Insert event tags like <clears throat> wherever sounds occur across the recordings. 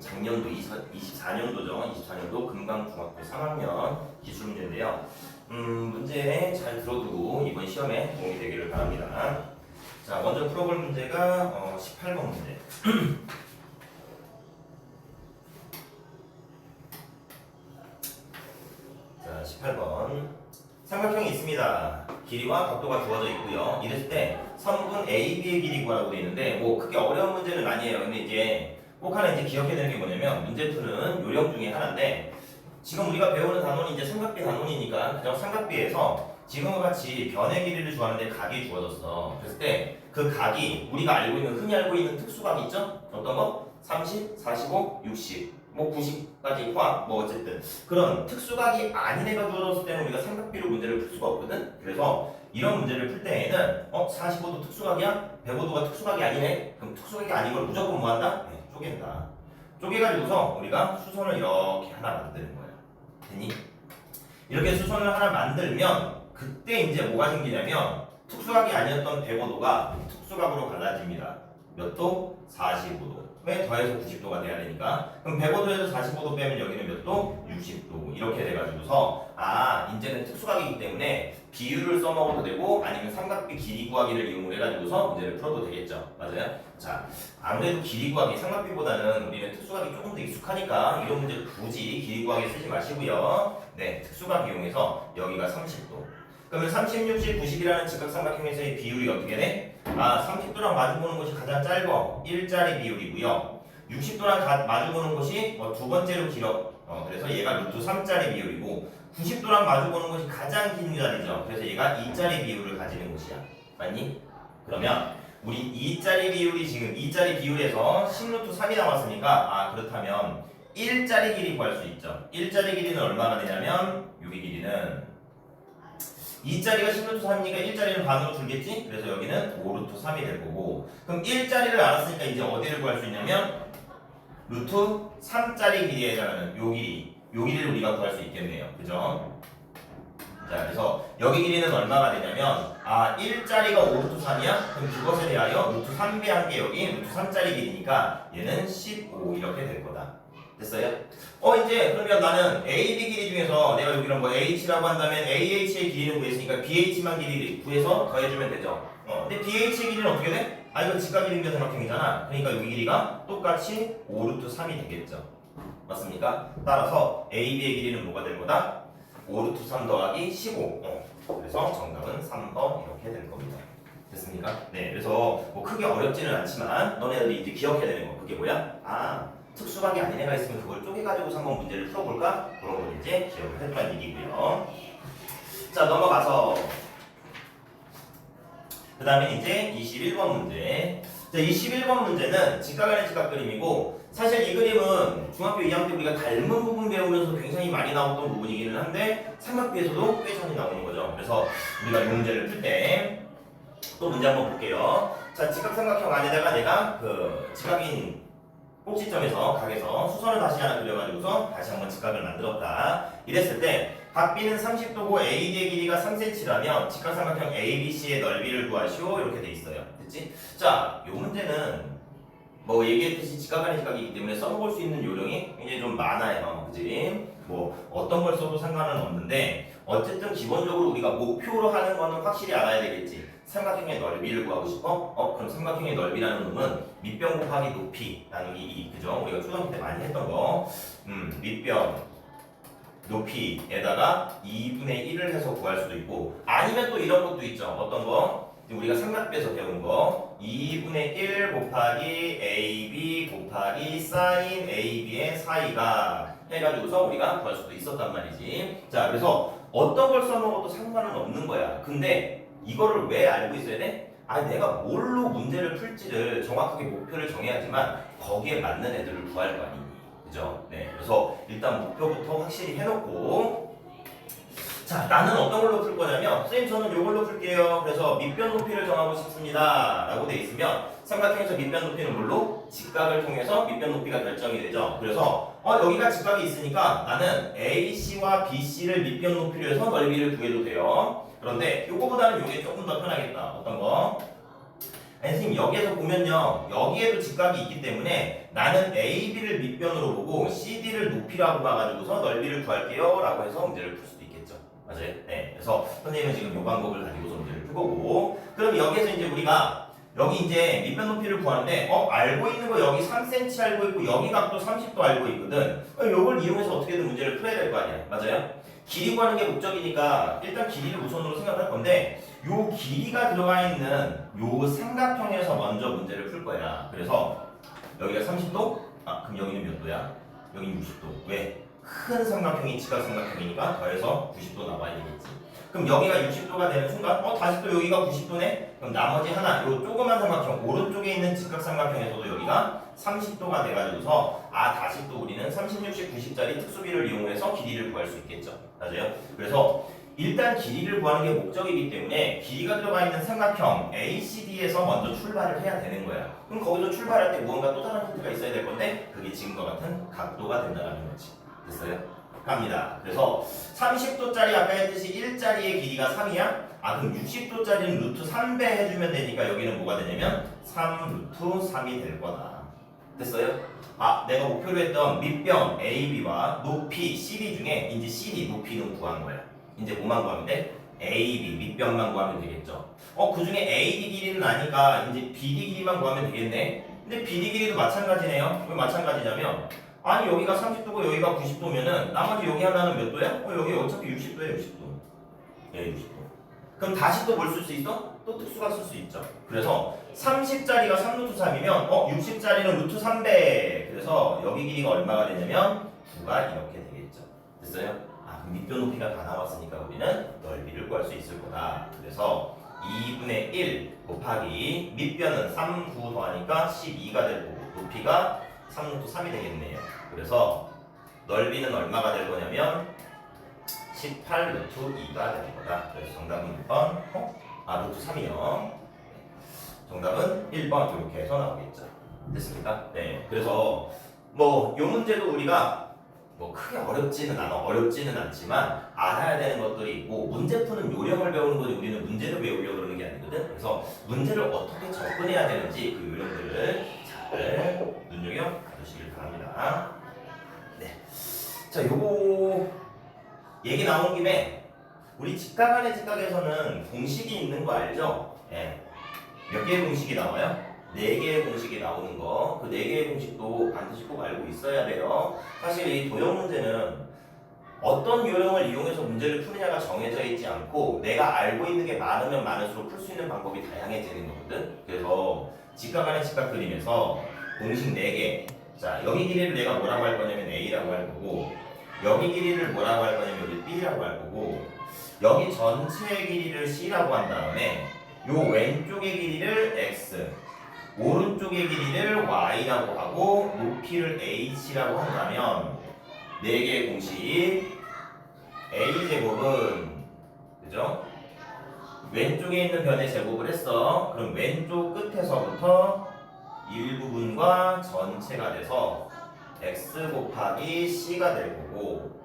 작년도 24년도죠. 24년도 금강중학교 3학년 기술 문제인데요. 음, 문제 잘 들어두고 이번 시험에 도움이 되기를 바랍니다. 자, 먼저 풀어볼 문제가 어, 18번 문제. <clears throat> 자, 18번. 삼각형이 있습니다. 길이와 각도가 주어져 있고요. 이랬을 때 선분 AB의 길이 구하라고 되어 있는데 뭐 크게 어려운 문제는 아니에요. 근데 이제 꼭 하나 이제 기억해야 되는 게 뭐냐면 문제 풀은 요령 중에 하나인데 지금 우리가 배우는 단원이 이제 삼각비 단원이니까 그냥 삼각비에서 지금과 같이 변의 길이를 구하는데 각이 주어졌어. 그랬을 때 그 각이 우리가 알고 있는 흔히 알고 있는 특수각 있죠? 어떤 거? 30, 45, 60, 뭐 90까지 포함, 뭐 어쨌든 그런 특수각이 아닌 애가 주어졌을 때는 우리가 삼각비로 문제를 풀 수가 없거든. 그래서 이런 문제를 풀 때에는 어 45도 특수각이야? 105도가 특수각이 아니네? 그럼 특수각이 아닌 걸 무조건 뭐 한다? 네, 쪼갠다. 쪼개가지고서 우리가 수선을 이렇게 하나 만드는 거예요. 됐니? 이렇게 수선을 하나 만들면 그때 이제 뭐가 생기냐면 특수각이 아니었던 105도가 특수각으로 갈라집니다. 몇 도? 45도. 왜 더해서 90도가 돼야 되니까. 그럼 105도에서 45도 빼면 여기는 몇 도? 60도. 이렇게 돼가지고서 아 이제는 특수각이기 때문에 비율을 써먹어도 되고 아니면 삼각비 길이 구하기를 이용을 해가지고서 문제를 풀어도 되겠죠. 맞아요? 자 아무래도 길이 구하기 삼각비보다는 우리는 특수각이 조금 더 익숙하니까 이런 문제 굳이 길이 구하기 쓰지 마시고요. 네 특수각 이용해서 여기가 30도. 그러면 30, 60, 90이라는 직각삼각형에서의 비율이 어떻게 돼? 아 30도랑 마주보는 것이 가장 짧아 1짜리 비율이고요. 60도랑 마주보는 것이 뭐두 번째로 길어. 어, 그래서 얘가 루트 3짜리 비율이고 90도랑 마주보는 것이 가장 긴 자리죠. 그래서 얘가 2짜리 비율을 가지는 것이야. 맞니? 그러면 우리 2짜리 비율이 지금 2짜리 비율에서 10루트 3이 나왔으니까 아 그렇다면 1짜리 길이 구할 수 있죠. 1짜리 길이는 얼마가 되냐면 여기 길이는 2짜리가 10루트 3이니까 1짜리는 반으로 줄겠지? 그래서 여기는 5루트 3이 될 거고 그럼 1짜리를 알았으니까 이제 어디를 구할 수 있냐면 루트 3짜리 길이에 해당하는 요 길이 요 길이를 우리가 구할 수 있겠네요 그죠? 자 그래서 여기 길이는 얼마가 되냐면 아 1짜리가 5루트 3이야? 그럼 그것에 대하여 루트 3배 한 게 여기 루트 3짜리 길이니까 얘는 15 이렇게 될 거다 됐어요? 어 이제 그러면 나는 A, B 길이 중에서 내가 여기는 뭐 H라고 한다면 AH의 길이는 구했으니까 BH만 길이 구해서 더해주면 되죠 어 근데 BH의 길이는 어떻게 돼? 아 이거 직각 길이인데 삼각형이잖아 그러니까 여기 길이가 똑같이 5루트 3이 되겠죠 맞습니까? 따라서 AB의 길이는 뭐가 될 거다? 5 루트 3 더하기 15 어, 그래서 정답은 3번 이렇게 될 겁니다 됐습니까? 네 그래서 뭐 크게 어렵지는 않지만 너네들이 이제 기억해야 되는 거 그게 뭐야? 아 특수각이 아닌 애가 있으면 그걸 쪼개가지고 한번 문제를 풀어볼까? 그런 걸 이제 기억을 해두란 얘기고요. 자 넘어가서 그 다음에 이제 21번 문제. 자 21번 문제는 직각간의 직각 그림이고 사실 이 그림은 중학교 2학년 때 우리가 닮은 부분 배우면서 굉장히 많이 나왔던 부분이기는 한데 삼각비에서도 꽤 자주 나오는 거죠. 그래서 우리가 이 문제를 풀 때 또 문제 한번 볼게요. 자 직각삼각형 안에다가 내가 그 직각인 꼭지점에서 각에서 수선을 다시 하나 그려가지고서 다시 한번 직각을 만들었다. 이랬을 때 각비는 30도고 AD의 길이가 3cm라면 직각삼각형 ABC의 넓이를 구하시오 이렇게 돼 있어요. 됐지? 자, 이 문제는 뭐 얘기했듯이 직각간의 직각이기 때문에 써먹을 수 있는 요령이 굉장히 좀 많아요. 그지? 뭐 어떤 걸 써도 상관은 없는데 어쨌든 기본적으로 우리가 목표로 하는 거는 확실히 알아야 되겠지. 삼각형의 넓이를 구하고 싶어? 어? 그럼 삼각형의 넓이라는 놈은 밑변 곱하기 높이 나누기 2 그죠? 우리가 초등학교 때 많이 했던 거 음, 밑변 높이에다가 2분의 1을 해서 구할 수도 있고 아니면 또 이런 것도 있죠 어떤 거? 우리가 삼각비에서 배운 거 2분의 1 곱하기 AB 곱하기 사인 AB의 사이가 해가지고서 우리가 구할 수도 있었단 말이지 자 그래서 어떤 걸 써먹어도 상관은 없는 거야 근데 이거를 왜 알고 있어야 돼? 아 내가 뭘로 문제를 풀지를 정확하게 목표를 정해야지만 거기에 맞는 애들을 구할 거 아니니 그죠? 네 그래서 일단 목표부터 확실히 해놓고 자 나는 어떤 걸로 풀 거냐면 선생님 저는 이걸로 풀게요 그래서 밑변 높이를 정하고 싶습니다 라고 돼 있으면 삼각형에서 밑변 높이는 뭘로? 직각을 통해서 밑변 높이가 결정이 되죠 그래서 어 여기가 직각이 있으니까 나는 AC와 BC를 밑변 높이로 해서 넓이를 구해도 돼요 그런데 요거보다는 요게 조금 더 편하겠다. 어떤 거? 선생님 여기에서 보면요 여기에도 직각이 있기 때문에 나는 AB를 밑변으로 보고 CD를 높이라고 봐가지고서 넓이를 구할게요 라고 해서 문제를 풀 있겠죠 맞아요? 네 그래서 선생님은 지금 이 방법을 가지고서 문제를 풀 거고 그럼 여기에서 이제 우리가 여기 이제 밑변 높이를 구하는데 어 알고 있는 거 여기 3cm 알고 있고 여기 각도 30도 알고 있거든 어, 이걸 이용해서 어떻게든 문제를 풀어야 될 거 아니야 맞아요? 길이 구하는 게 목적이니까 일단 길이를 우선으로 생각할 건데 요 길이가 들어가 있는 요 삼각형에서 먼저 문제를 풀 거야. 그래서 여기가 30도? 아 그럼 여기는 몇 도야? 여기는 60도. 왜? 큰 삼각형이 직각 삼각형이니까 더해서 90도 나와야 되겠지. 그럼 여기가 60도가 되는 순간 어 다시 또 여기가 90도네? 그럼 나머지 하나 요 조그만 삼각형 오른쪽에 있는 직각 삼각형에서도 여기가 30도가 돼가지고서 아 다시 또 우리는 30, 60, 90짜리 특수비를 이용해서 길이를 구할 수 있겠죠. 맞아요? 그래서 일단 길이를 구하는 게 목적이기 때문에 길이가 들어가 있는 삼각형 ACD에서 먼저 출발을 해야 되는 거야. 그럼 거기서 출발할 때 무언가 또 다른 힌트가 있어야 될 건데 그게 지금과 같은 각도가 된다는 거지. 됐어요? 갑니다. 그래서 30도짜리 아까 했듯이 1짜리의 길이가 3이야? 아 그럼 60도짜리는 루트 3배 해주면 되니까 여기는 뭐가 되냐면 3 루트 3이 될 거다. 됐어요? 아 내가 목표로 했던 밑변 AB와 높이 CD 중에 이제 CD 높이는 구한 거야. 이제 뭐만 구하면 돼? AB 밑변만 구하면 되겠죠. 어, 그 중에 AD 길이는 아니까 이제 BD 길이만 구하면 되겠네. 근데 BD 길이도 마찬가지네요. 왜 마찬가지냐면 아니 여기가 30도고 여기가 90도면은 나머지 여기 하나는 몇 도야? 어, 여기 어차피 60도야 60도. 여기 60도. 그럼 다시 또 뭘 쓸 수 있어? 또 특수가 쓸 수 있죠. 그래서 30짜리가 3루트 3이면 어 60짜리는 루트 3배. 그래서 여기 길이가 얼마가 되냐면 9가 이렇게 되겠죠. 됐어요? 아, 그럼 밑변 높이가 다 나왔으니까 우리는 넓이를 구할 수 있을 거다. 그래서 2분의 1 곱하기 밑변은 3, 9 더하니까 12가 되고 높이가 3루트 3이 되겠네요. 그래서 넓이는 얼마가 될 거냐면 18 루트 2가 되는 거다. 그래서 정답은 1번. 어? 아, 루트 3이요. 정답은 1번 이렇게 해서 나오겠죠. 됐습니까? 네. 그래서 뭐 이 문제도 우리가 뭐 크게 어렵지는 않아 어렵지는 않지만 알아야 되는 것들이 있고 문제 푸는 요령을 배우는 거지 우리는 문제를 외우려고 그러는 게 아니거든 그래서 문제를 어떻게 접근해야 되는지 그 요령들을 잘 눈여겨 봐주시길 바랍니다 네 자 요거 얘기 나온 김에 우리 직각 안의 직각에서는 공식이 있는 거 알죠? 예. 몇 개의 공식이 나와요? 네 개의 공식이 나오는 거, 그 네 개의 공식도 반드시 꼭 알고 있어야 돼요. 사실 이 도형 문제는 어떤 요령을 이용해서 문제를 푸느냐가 정해져 있지 않고 내가 알고 있는 게 많으면 많을수록 풀 수 있는 방법이 다양해지는 거거든. 그래서 직각 안의 직각 그림에서 공식 4개. 자, 여기 길이를 내가 뭐라고 할 거냐면 A라고 할 거고, 여기 길이를 뭐라고 할 거냐면 여기 B라고 할 거고, 여기 전체의 길이를 C라고 한 다음에 요 왼쪽의 길이를 X, 오른쪽의 길이를 y라고 하고 높이를 h라고 한다면 네 개의 공식 a 제곱은 그죠? 왼쪽에 있는 변의 제곱을 했어. 그럼 왼쪽 끝에서부터 일부분과 전체가 돼서 x 곱하기 c가 될 거고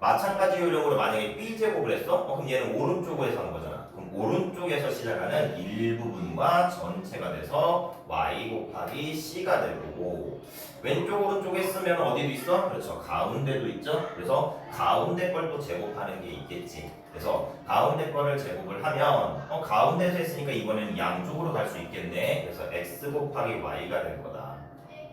마찬가지 요령으로 만약에 b 제곱을 했어? 어, 그럼 얘는 오른쪽에서 한 거잖아. 오른쪽에서 시작하는 일부분과 전체가 돼서 y 곱하기 c가 될 거고 왼쪽 오른쪽에 쓰면 어디도 있어? 그렇죠. 가운데도 있죠? 그래서 가운데 걸 또 제곱하는 게 있겠지. 그래서 가운데 거를 제곱을 하면 어 가운데에서 했으니까 이번에는 양쪽으로 갈 수 있겠네. 그래서 x 곱하기 y가 될 거다.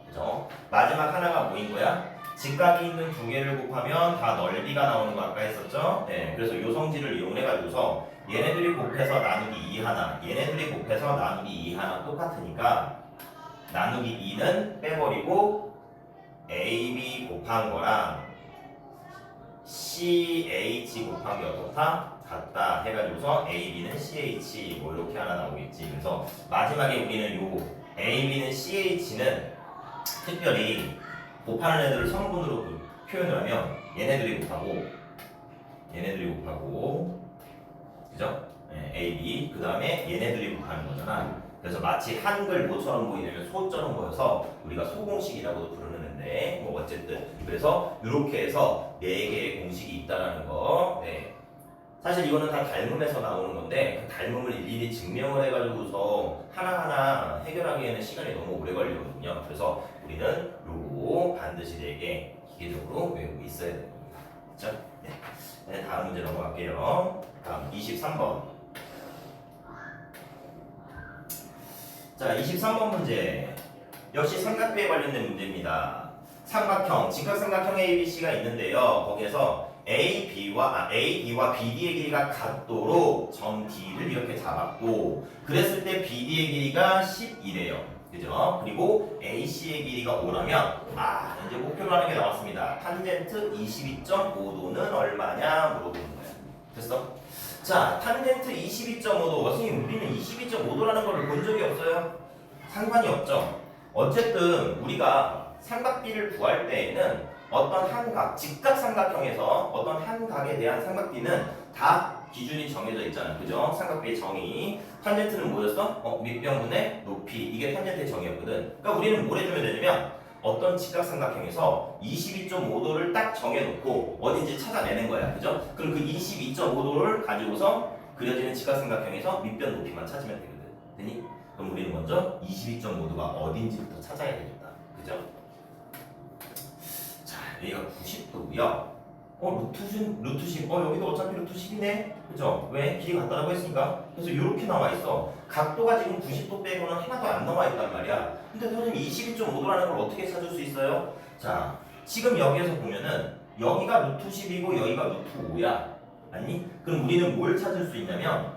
그죠? 마지막 하나가 뭐인 거야? 직각이 있는 두 개를 곱하면 다 넓이가 나오는 거 아까 했었죠? 네, 그래서 요 성질을 이용해 가지고서 얘네들이 곱해서 나누기 2 하나, 얘네들이 곱해서 나누기 2 하나 똑같으니까 나누기 2는 빼버리고 AB 곱한 거랑 CH 곱한 게 어떻다? 같다 해가지고서 AB는 CH 뭐 이렇게 하나 나오겠지. 그래서 마지막에 우리는 요 AB는 CH는 특별히 곱하는 애들을 성분으로 그 표현을 하면 얘네들이 곱하고 얘네들이 곱하고 그죠? 네, A, B 그 다음에 얘네들이 곱하는 거잖아 그래서 마치 한글 모처럼 보이려면 소처럼 보여서 우리가 소공식이라고도 부르는데 뭐 어쨌든 그래서 이렇게 해서 네 개의 공식이 있다라는 거 네. 사실 이거는 다 닮음에서 나오는 건데 그 닮음을 일일이 증명을 해가지고서 하나하나 해결하기에는 시간이 너무 오래 걸리거든요. 그래서 우리는 요거 반드시 되게 기계적으로 외우고 있어야 됩니다. 그렇죠? 네. 네, 다음 문제 넘어갈게요. 다음 23번. 자, 23번 문제. 역시 삼각비에 관련된 문제입니다. 삼각형, 직각삼각형 ABC가 있는데요. 거기에서 A, B와 아, A, B와 BD의 길이가 같도록 점 D를 이렇게 잡았고 그랬을 때 BD의 길이가 10이래요. 그죠? 그리고 AC의 길이가 5라면 아 이제 목표로 하는 게 나왔습니다. 탄젠트 22.5도는 얼마냐 물어보는 거야. 됐어? 자, 탄젠트 22.5도. 선생님 우리는 22.5도라는 걸 본 적이 없어요. 상관이 없죠. 어쨌든 우리가 삼각비를 구할 때에는 어떤 한 각, 직각삼각형에서 어떤 한 각에 대한 삼각비는 다 기준이 정해져 있잖아. 그죠? 삼각비의 정의. 탄젠트는 뭐였어? 어, 밑변분의 높이. 이게 탄젠트의 정의였거든. 그러니까 우리는 뭘 해주면 되냐면 어떤 직각삼각형에서 22.5도를 딱 정해놓고 어딘지 찾아내는 거야. 그죠? 그럼 그 22.5도를 가지고서 그려지는 직각삼각형에서 밑변 높이만 찾으면 되거든. 되니? 그럼 우리는 먼저 22.5도가 어딘지부터 찾아야 되겠다. 그죠? 자, 여기가 90도고요. 어, 루트 10, 루트 10. 어, 여기도 어차피 루트 10이네. 그죠? 왜? 길이 같다라고 했으니까. 그래서 이렇게 나와 있어. 각도가 지금 90도 빼고는 하나도 안 나와 있단 말이야. 근데 선생님 22.5도라는 걸 어떻게 찾을 수 있어요? 자, 지금 여기에서 보면은 여기가 루트 10이고 여기가 루트 5야. 아니? 그럼 우리는 뭘 찾을 수 있냐면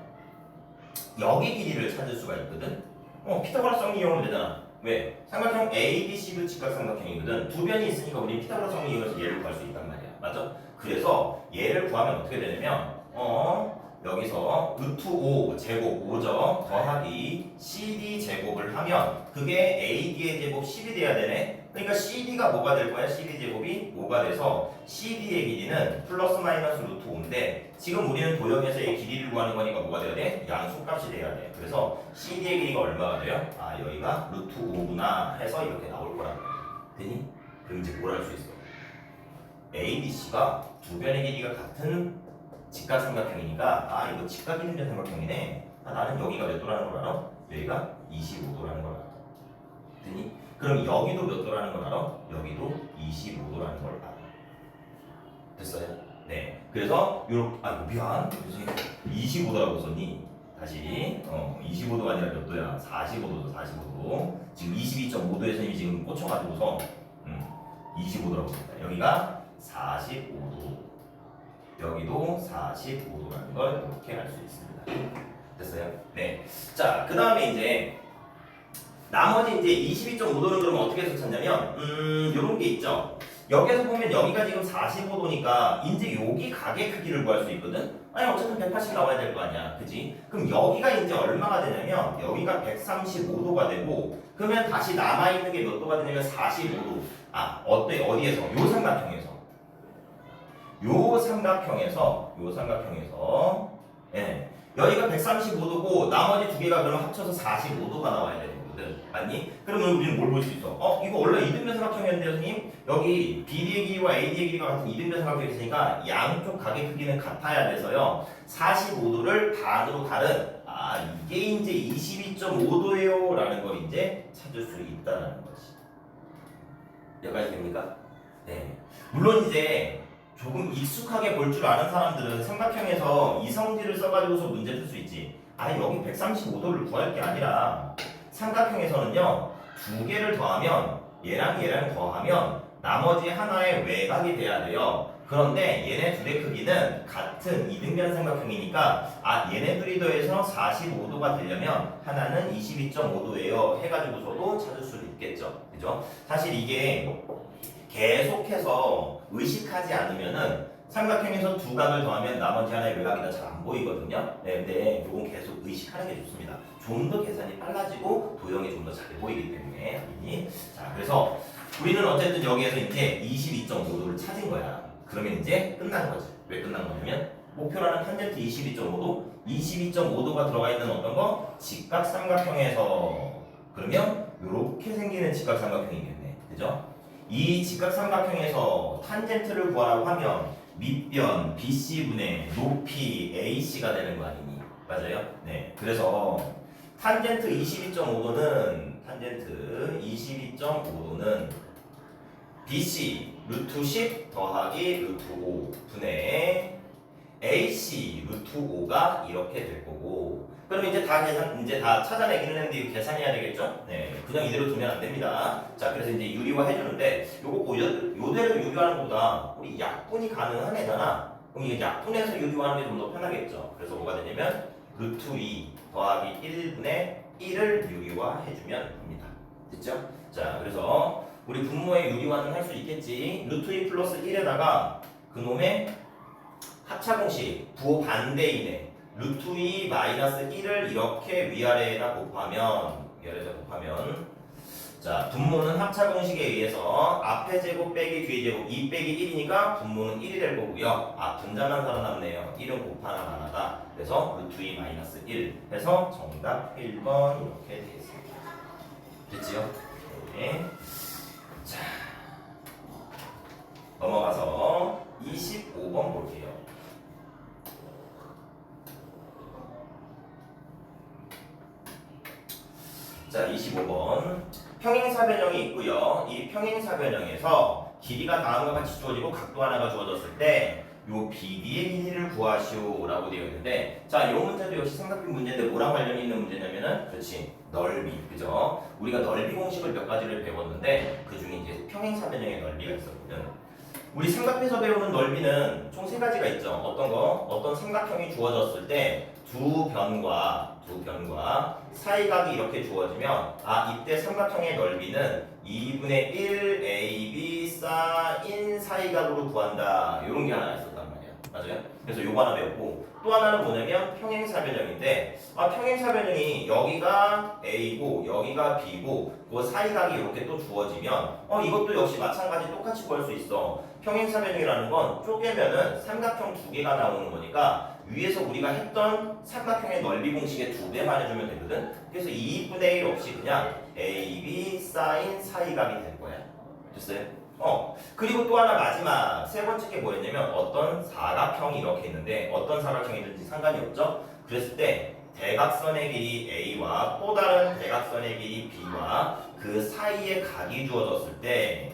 여기 길이를 찾을 수가 있거든. 어, 피타고라스 정리 이용하면 되잖아. 왜? 삼각형 A, B, C도 직각삼각형이거든. 두 변이 있으니까 우리 피타고라스 정리 이용해서 얘를 구할 수 있단 말이야. 맞아? 그래서 얘를 구하면 어떻게 되냐면 어 여기서 루트 5 제곱 5죠 더하기 CD 제곱을 하면 그게 AD의 제곱 10이 돼야 되네. 그러니까 CD가 뭐가 될 거야? CD 제곱이 5가 돼서 CD의 길이는 플러스 마이너스 루트 5인데 지금 우리는 도형에서 이 길이를 구하는 거니까 뭐가 돼야 돼? 양수값이 돼야 돼. 그래서 CD의 길이가 얼마가 돼요? 아 여기가 루트 5구나 해서 이렇게 나올 말이야. 되니? 그럼 이제 뭘 할 수 있어? A, B, C가 두 변의 길이가 같은 직각삼각형이니까 아 이거 직각이등변 삼각형이네. 아, 나는 여기가 몇 도라는 걸 알아? 여기가 25도라는 걸 알아. 되니? 그럼 여기도 몇 도라는 걸 알아? 여기도 25도라는 걸 알아. 됐어요? 네. 그래서 요렇게 아 미안. 교수님 25도라고 썼니? 다시 어 25도가 아니라 몇 도야? 45도죠 45도. 지금 22.5도에서 지금 꽂혀가지고서 음 25도라고 썼다. 여기가 45도. 여기도 45도라는 걸 이렇게 알 수 있습니다. 됐어요? 네. 자, 그 다음에 이제 나머지 이제 22.5도는 그러면 어떻게 해서 찾냐면 음 요런 게 있죠. 여기에서 보면 여기가 지금 45도니까 이제 여기 가게 크기를 구할 수 있거든. 아니 어쨌든 180 나와야 될 거 아니야, 그지? 그럼 여기가 이제 얼마가 되냐면 여기가 135도가 되고 그러면 다시 남아 있는 게 몇 도가 되냐면 45도. 아 어때 어디에서? 요 삼각형에서. 요 삼각형에서 요 삼각형에서 예 여기가 135도고 나머지 두 개가 그러면 합쳐서 45도가 나와야 되는 거거든 맞니? 그러면 우리는 뭘 볼 수 있어? 어 이거 원래 이등변 삼각형이었는데 선생님 여기 BD의 길이와 AD의 길이가 같은 이등변 삼각형이 있으니까 양쪽 각의 크기는 같아야 돼서요 45도를 반으로 다른 아 이게 이제 22.5도예요 라는 걸 이제 찾을 수 있다는 거지 여기까지 됩니까? 네 물론 이제 조금 익숙하게 볼 줄 아는 사람들은 삼각형에서 이성질을 써가지고서 문제 풀 수 있지. 아니 여기 135도를 구할 게 아니라 삼각형에서는요 두 개를 더하면 얘랑 얘랑 더하면 나머지 하나의 외곽이 돼야 돼요. 그런데 얘네 둘의 크기는 같은 이등변 삼각형이니까 아 얘네 둘이 더해서 45도가 되려면 하나는 22.5도예요 해가지고서도 찾을 수 있겠죠. 그죠? 사실 이게 계속해서 의식하지 않으면은 삼각형에서 두 각을 더하면 나머지 하나의 외곽이 다 잘 안 보이거든요. 네, 근데 이건 계속 의식하는 게 좋습니다. 좀 더 계산이 빨라지고 도형이 좀 더 잘 보이기 때문에 알겠니? 자, 그래서 우리는 어쨌든 여기에서 이제 22.5도를 찾은 거야. 그러면 이제 끝난 거지. 왜 끝난 거냐면 목표라는 탄젠트 22.5도, 22.5도가 들어가 있는 어떤 거 직각 삼각형에서 그러면 이렇게 생기는 직각 삼각형이겠네. 그죠? 이 직각삼각형에서 탄젠트를 구하라고 하면 밑변 BC분의 높이 AC가 되는 거 아니니? 맞아요? 네. 그래서 탄젠트 22.5도는 탄젠트 22.5도는 BC 루트 10 더하기 루트 5 분의 AC 루트 5가 이렇게 될 거고 그럼 이제 다 계산 이제 다 찾아내기는 했는데 이거 계산해야 되겠죠? 네 그냥 이대로 두면 안 됩니다. 자 그래서 이제 유리화 해주는데 요거 고- 요, 요대로 유리화하는 것보다 우리 약분이 가능한 애잖아. 그럼 이게 약분해서 유리화하는 게 좀 더 편하겠죠? 그래서 뭐가 되냐면 루트 2 더하기 1분의 1을 유리화 해주면 됩니다. 됐죠? 자 그래서 우리 분모의 유리화는 할 수 있겠지. 루트 2 플러스 1에다가 그놈의 합차 공식 부호 반대이네 루트 2 마이너스 1을 이렇게 위아래에다 곱하면 위아래에다 곱하면. 자 분모는 합차 공식에 의해서 앞에 제곱 빼기 뒤에 제곱 2 빼기 1이니까 분모는 1이 될 거고요. 아 분자만 살아남네요. 1은 곱하나 마나다. 그래서 루트 2 마이너스 1 해서 정답 1번 이렇게 되겠습니다. 됐지요? 네. 자 넘어가서 25번 볼게요 자, 25번. 평행사변형이 있고요. 이 평행사변형에서 길이가 다음과 같이 주어지고 각도 하나가 주어졌을 때 요 BD의 길이를 구하시오라고 되어 있는데 자, 이 문제도 역시 삼각형 문제인데 뭐랑 관련이 있는 문제냐면은 그렇지 넓이 그죠? 우리가 넓이 공식을 몇 가지를 배웠는데 그 중에 이제 평행사변형의 넓이가 있었거든. 우리 삼각에서 배우는 넓이는 총 세 가지가 있죠. 어떤 거? 어떤 삼각형이 주어졌을 때 두 변과 두 변과 사이각이 이렇게 주어지면 아 이때 삼각형의 넓이는 2분의 1 AB 사인 사이각으로 구한다. 이런 게 하나 있었단 말이야. 맞아요? 그래서 요거 하나 배웠고 또 하나는 뭐냐면 평행사변형인데 아 평행사변형이 여기가 A고 여기가 B고 그 사이각이 이렇게 또 주어지면 어 이것도 역시 마찬가지 똑같이 구할 수 있어. 평행사변형이라는 건 쪼개면은 삼각형 두 개가 나오는 거니까 위에서 우리가 했던 삼각형의 넓이 공식의 두 배만 해주면 되거든. 그래서 2분의 1 없이 그냥 AB 사인 사이각이 될 거야. 됐어요? 어. 그리고 또 하나 마지막 세 번째 게 뭐였냐면 어떤 사각형이 이렇게 있는데 어떤 사각형이든지 상관이 없죠. 그랬을 때 대각선의 길이 A와 또 다른 대각선의 길이 B와 그 사이에 각이 주어졌을 때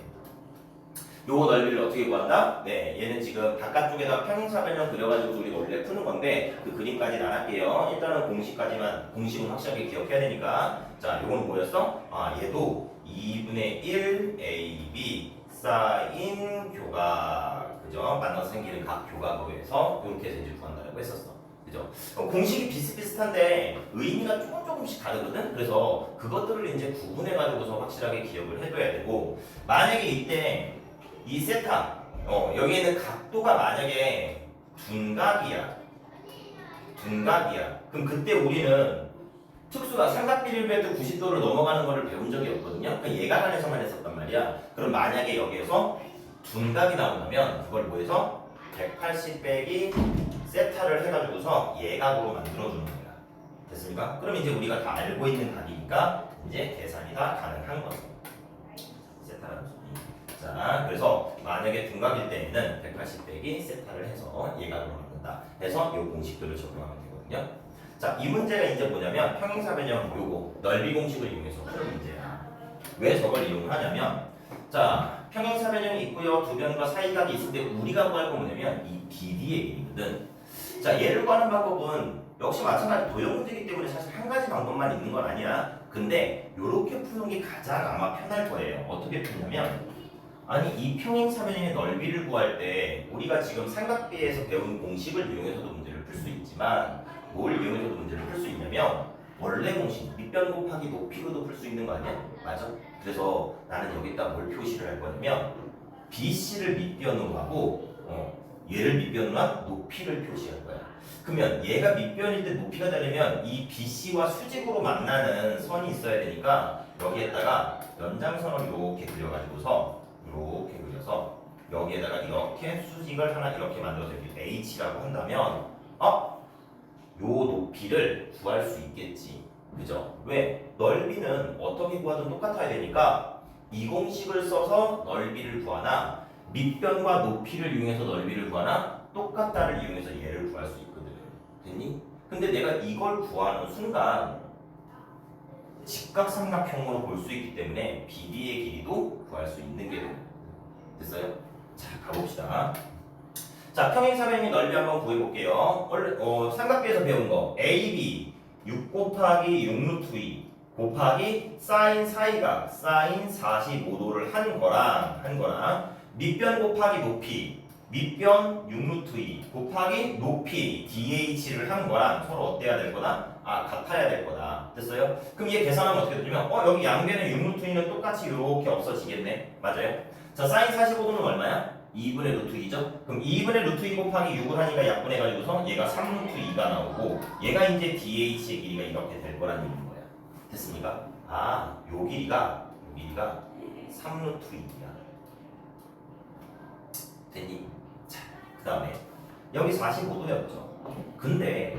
요거 넓이를 어떻게 구한다? 네, 얘는 지금 바깥쪽에다 평행사변형 그려가지고 우리 원래 푸는 건데 그 그림까지는 안 할게요. 일단은 공식까지만 공식은 확실하게 기억해야 되니까 자, 요거는 뭐였어? 아, 얘도 2분의 1 AB 사인 교각 그죠? 만나서 생기는 각 교각으로 해서 이렇게 해서 이제 구한다고 했었어. 그죠? 어, 공식이 비슷비슷한데 의미가 조금 조금씩 다르거든. 그래서 그것들을 이제 구분해 가지고서 확실하게 기억을 해둬야 되고 만약에 이때 이 세타 어, 여기에는 각도가 만약에 둔각이야. 둔각이야. 그럼 그때 우리는 특수가 삼각비례배도 90도를 넘어가는 거를 배운 적이 없거든요. 그러니까 예각안에서만 했었단 말이야. 그럼 만약에 여기에서 둔각이 나온다면 그걸 뭐해서 180 빼기 세타를 해가지고서 예각으로 만들어주는 거야. 됐습니까? 그럼 이제 우리가 다 알고 있는 각이니까 이제 계산이 다 가능한 거죠. 세타라는. 자, 그래서 만약에 둔각일 때에는 180 빼기 세타를 해서 예각으로 만든다. 해서 이 공식들을 적용하면 되거든요. 자, 이 문제가 이제 뭐냐면 평행사 변형 요거 넓이 공식을 이용해서 푸는 문제야. 왜 저걸 이용하냐면 자, 평행사 변형이 있고요. 두 변과 사이각이 있을 때 우리가 구할 건 뭐냐면 이 BD의 길이거든. 자, 얘를 구하는 방법은 역시 마찬가지 도형 문제이기 때문에 사실 한 가지 방법만 있는 건 아니야. 근데 요렇게 푸는 게 가장 아마 편할 거예요. 어떻게 푸냐면 아니 이 평행사변형의 넓이를 구할 때 우리가 지금 삼각비에서 배운 공식을 이용해서도 문제를 풀 수 있지만 뭘 이용해서도 문제를 풀 수 있냐면 원래 공식 밑변 곱하기 높이로도 풀 수 있는 거 아니야? 맞아? 그래서 나는 여기다 뭘 표시를 할 거냐면 BC를 밑변으로 하고 어, 얘를 밑변으로 한 높이를 표시할 거야. 그러면 얘가 밑변일 때 높이가 되려면 이 BC와 수직으로 만나는 선이 있어야 되니까 여기에다가 연장선을 이렇게 그려가지고서 이렇게 그려서 여기에다가 이렇게 수직을 하나 이렇게 만들어서 이렇게 H라고 한다면 어? 요 높이를 구할 수 있겠지. 그죠? 왜? 넓이는 어떻게 구하든 똑같아야 되니까 이 공식을 써서 넓이를 구하나 밑변과 높이를 이용해서 넓이를 구하나 똑같다를 이용해서 얘를 구할 수 있거든. 됐니? 근데 내가 이걸 구하는 순간 직각삼각형으로 볼 수 있기 때문에 BD의 길이도 구할 수 있는 게. 됐어요? 자, 가봅시다. 자, 평행사변의 넓이 한번 구해볼게요. 원래 어, 삼각비에서 배운 거 AB 6 곱하기 6 루트 2 곱하기 사인 사이각 사인 45도를 한 거랑 한 거랑 밑변 곱하기 높이 밑변 6 루트 2 곱하기 높이 DH를 한 거랑 서로 어때야 될 거다? 아 같아야 될 거다 됐어요? 그럼 얘 계산하면 어떻게 되냐면 어 여기 양변의 6루트 2는 똑같이 이렇게 없어지겠네 맞아요? 자 사인 45도는 얼마야? 2분의 루트 2죠? 그럼 2분의 루트 2 곱하기 6을 하니까 약분해가지고서 얘가 3루트 2가 나오고 얘가 이제 DH의 길이가 이렇게 될 거란 얘기인 거야 됐습니까? 아, 요 길이가 요 길이가 3루트 2야. 됐니? 자, 그 다음에 여기 45도였죠. 근데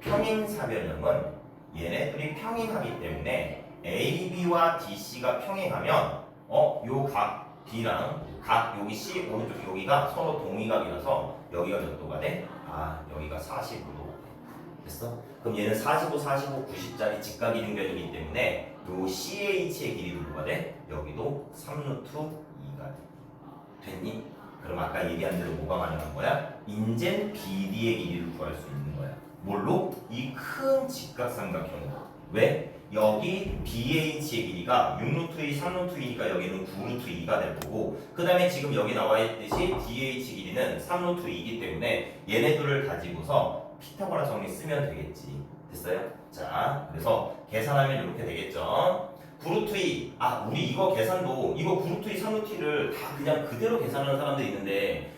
평행사변형은 얘네들이 평행하기 때문에 AB와 DC가 평행하면 어, 요 각 B랑 각 여기 C 오른쪽 여기가 서로 동의각이라서 여기가 몇 도가 돼? 아, 여기가 45도. 됐어? 그럼 얘는 45, 45, 90짜리 직각이 등변이기 때문에 요 CH의 길이도 뭐가 돼? 여기도 3루트 2가 돼. 됐니? 그럼 아까 얘기한 대로 뭐가 가능한 거야? 인젠 BD의 길이를 구할 수 있는. 뭘로? 이 큰 직각삼각형으로. 왜? 여기 BH의 길이가 6루트 2, 3루트 2니까 여기는 9루트 2가 될 거고 그 다음에 지금 여기 나와 있듯이 DH 길이는 3루트 2이기 때문에 얘네들을 가지고서 피타고라 정리 쓰면 되겠지. 됐어요? 자, 그래서 계산하면 이렇게 되겠죠. 9루트 2. 아, 우리 이거 계산도 이거 9루트 2, 3루트 2를 다 그냥 그대로 계산하는 사람들이 있는데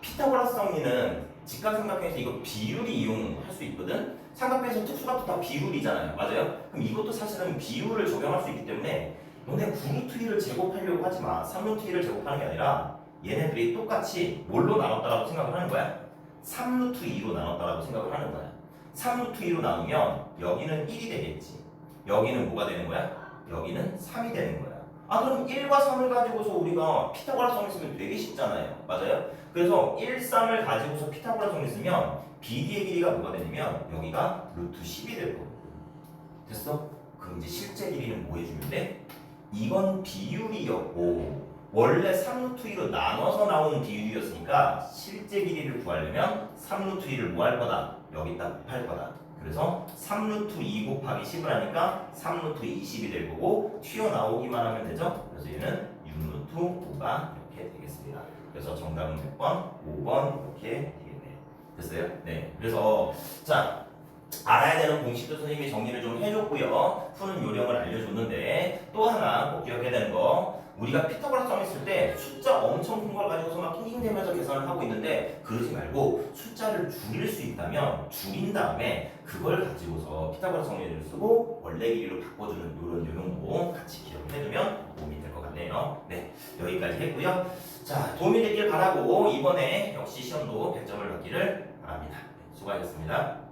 피타고라스 정리는 직각 삼각형에서 이거 비율이 이용할 수 있거든. 삼각형에서 특수가 또다 비율이잖아요. 맞아요? 그럼 이것도 사실은 비율을 적용할 수 있기 때문에 너네 9루트 2를 제곱하려고 하지 마. 3루트 2를 제곱하는 게 아니라 얘네들이 똑같이 뭘로 나눴다라고 생각을 하는 거야? 3루트 2로 나눴다라고 생각을 하는 거야. 3루트 2로 나누면 여기는 1이 되겠지. 여기는 뭐가 되는 거야? 여기는 3이 되는 거야. 아 그럼 1과 3을 가지고서 우리가 피타고라 정리 쓰면 되게 쉽잖아요. 맞아요? 그래서 1, 3을 가지고서 피타고라 정리 쓰면 BD의 길이가 뭐가 되냐면 여기가 루트 10이 될 거고. 됐어? 그럼 이제 실제 길이는 뭐 해주면 돼? 이건 비율이었고 원래 3루트 2로 나눠서 나온 비율이었으니까 실제 길이를 구하려면 3루트 2를 뭐 할 거다? 여기다 곱할 거다. 그래서 3루트 2 곱하기 10을 하니까 3루트 20이 될 거고 튀어나오기만 하면 되죠? 그래서 얘는 6루트 5가 이렇게 되겠습니다. 그래서 정답은 몇 번? 5번 이렇게 되겠네요. 됐어요? 네. 그래서 자 알아야 되는 공식도 선생님이 정리를 좀 해줬고요. 푸는 요령을 알려줬는데 또 하나 꼭 기억해야 되는 거 우리가 피타고라스 점 있을 때 숫자 엄청 큰 걸 가지고서 막 낑낑대면서 계산을 하고 있는데 그러지 말고 숫자를 줄일 수 있다면 줄인 다음에 그걸 가지고서 피타고라스 정리를 쓰고 원래 길이로 바꿔주는 이런 요령도 같이 기억해두면 도움이 될 것 같네요. 네 여기까지 했고요. 자 도움이 됐길 바라고 이번에 역시 시험도 100점을 받기를 바랍니다. 네, 수고하셨습니다.